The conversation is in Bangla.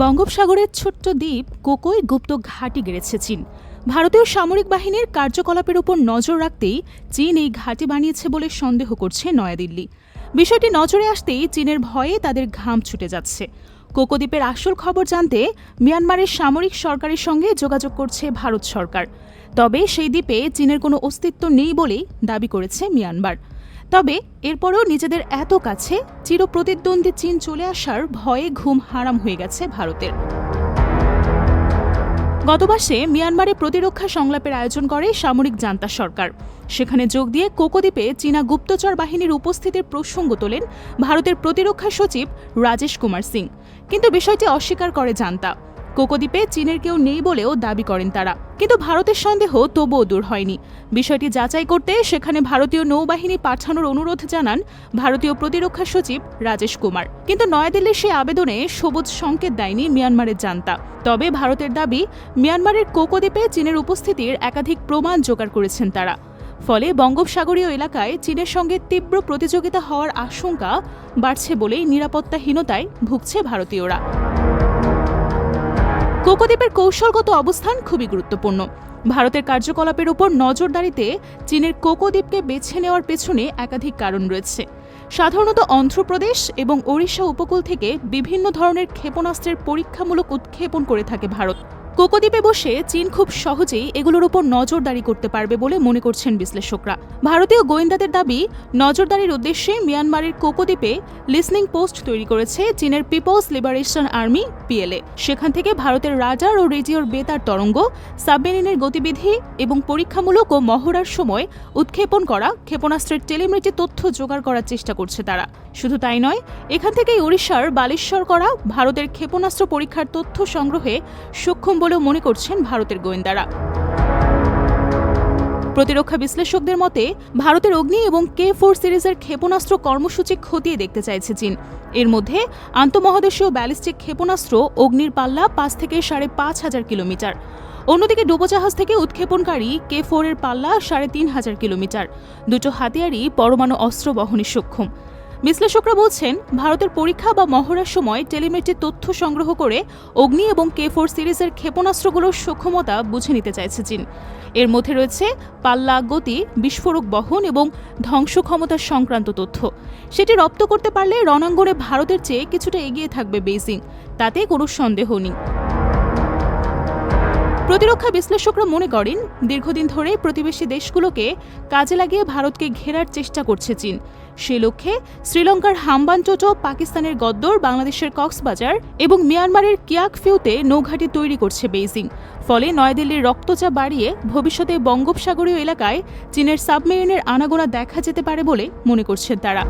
বঙ্গোপসাগরের ছোট্ট দ্বীপ কোকোয় গুপ্ত ঘাঁটি গেড়েছে চীন। ভারতীয় সামরিক বাহিনীর কার্যকলাপের উপর নজর রাখতেই চীন এই ঘাঁটি বানিয়েছে বলে সন্দেহ করছে নয়াদিল্লি। বিষয়টি নজরে আসতেই চীনের ভয়ে তাদের ঘাম ছুটে যাচ্ছে। কোকো দ্বীপের আসল খবর জানতে মিয়ানমারের সামরিক সরকারের সঙ্গে যোগাযোগ করছে ভারত সরকার। তবে সেই দ্বীপে চীনের কোনো অস্তিত্ব নেই বলেই দাবি করেছে মিয়ানমার। তবে এরপরেও নিজেদের এত কাছে চিরপ্রতিদ্বন্দ্বী চীন চলে আসার ভয়ে ঘুম হারাম হয়ে গেছে ভারতের। গত মাসে মিয়ানমারে প্রতিরক্ষা সংলাপের আয়োজন করে সামরিক জান্তা সরকার। সেখানে যোগ দিয়ে কোকোদ্বীপে চীনা গুপ্তচর বাহিনীর উপস্থিতির প্রসঙ্গ তোলেন ভারতের প্রতিরক্ষা সচিব রাজেশ কুমার সিং। কিন্তু বিষয়টি অস্বীকার করে জান্তা। কোকোদ্বীপে চীনের কেউ নেই বলেও দাবি করেন তারা। কিন্তু ভারতের সন্দেহ তবুও দূর হয়নি। বিষয়টি যাচাই করতে সেখানে ভারতীয় নৌবাহিনী পাঠানোর অনুরোধ জানান ভারতীয় প্রতিরক্ষা সচিব রাজেশ কুমার। কিন্তু নয়াদিল্লির সেই আবেদনে সবুজ সংকেত দেয়নি মিয়ানমারের জান্তা। তবে ভারতের দাবি, মিয়ানমারের কোকোদ্বীপে চীনের উপস্থিতির একাধিক প্রমাণ জোগাড় করেছেন তারা। ফলে বঙ্গোপসাগরীয় এলাকায় চীনের সঙ্গে তীব্র প্রতিযোগিতা হওয়ার আশঙ্কা বাড়ছে বলেই নিরাপত্তাহীনতায় ভুগছে ভারতীয়রা। কোকোদ্বীপের কৌশলগত অবস্থান খুবই গুরুত্বপূর্ণ। ভারতের কার্যকলাপের উপর নজরদারিতে চীনের কোকোদ্বীপকে বেছে নেওয়ার পেছনে একাধিক কারণ রয়েছে। সাধারণত অন্ধ্রপ্রদেশ এবং ওড়িশা উপকূল থেকে বিভিন্ন ধরনের ক্ষেপণাস্ত্রের পরীক্ষামূলক উৎক্ষেপণ করে থাকে ভারত। কোকোদ্বীপে বসে চীন খুব সহজেই এগুলোর উপর নজরদারি করতে পারবে বলে মনে করছেন বিশ্লেষকরা। ভারতীয় গোয়েন্দাদের দাবি, নজরদারির উদ্দেশ্যে মিয়ানমারের কোকোদ্বীপে লিসনিং পোস্ট তৈরি করেছে চীনের পিপলস লিবারেশন আর্মি, পিএলএ। সেখান থেকে ভারতের রাডার ও রেডিওর বেতার তরঙ্গ, সাবমেরিনের গতিবিধি এবং পরীক্ষামূলক ও মহড়ার সময় উৎক্ষেপণ করা, ক্ষেপণাস্ত্রের টেলিমেট্রি তথ্য জোগাড় করার চেষ্টা করছে তারা। শুধু তাই নয়, এখান থেকেই ওড়িশার বালেশ্বর করা ভারতের ক্ষেপণাস্ত্র পরীক্ষার তথ্য সংগ্রহে সক্ষম বলেও মনে করছেন ভারতের গোয়েন্দারা। প্রতিরক্ষা বিশ্লেষকদের মতে, ভারতের অগ্নি এবং কে ফোর সিরিজের ক্ষেপণাস্ত্র কর্মসূচি খতিয়ে দেখতে চাইছে চীন। এর মধ্যে আন্তঃমহাদেশীয় ব্যালিস্টিক ক্ষেপণাস্ত্র, অগ্নির পাল্লা পাঁচ থেকে সাড়ে পাঁচ হাজার কিলোমিটার। অন্যদিকে ডুবোজাহাজ থেকে উৎক্ষেপণকারী কে ফোরের পাল্লা সাড়ে তিন হাজার কিলোমিটার। দুটো হাতিয়ারই পরমাণু অস্ত্র বহনে সক্ষম। বিশ্লেষকরা বলছেন, ভারতের পরীক্ষা বা মহড়ার সময় টেলিমেট্রি তথ্য সংগ্রহ করে অগ্নি এবং কে ফোর সিরিজের ক্ষেপণাস্ত্রগুলোর সক্ষমতা বুঝে নিতে চাইছে চীন। এর মধ্যে রয়েছে পাল্লা গতি, বিস্ফোরক বহন এবং ধ্বংস ক্ষমতা সংক্রান্ত তথ্য। সেটি রপ্ত করতে পারলে রণাঙ্গনে ভারতের চেয়ে কিছুটা এগিয়ে থাকবে বেইজিং, তাতে কোনো সন্দেহ নেই। প্রতিরক্ষা বিশ্লেষকরা মনে করেন, দীর্ঘদিন ধরে প্রতিবেশী দেশগুলোকে কাজে লাগিয়ে ভারতকে ঘেরার চেষ্টা করছে চীন। সে লক্ষ্যে শ্রীলঙ্কার হাম্বানটোটো পাকিস্তানের গদ্দর, বাংলাদেশের কক্সবাজার এবং মিয়ানমারের কিয়াকফিউতে নৌঘাটি তৈরি করছে বেইজিং। ফলে নয়াদিল্লির রক্তচাপ বাড়িয়ে ভবিষ্যতে বঙ্গোপসাগরীয় এলাকায় চীনের সাবমেরিনের আনাগোনা দেখা যেতে পারে বলে মনে করছেন তারা।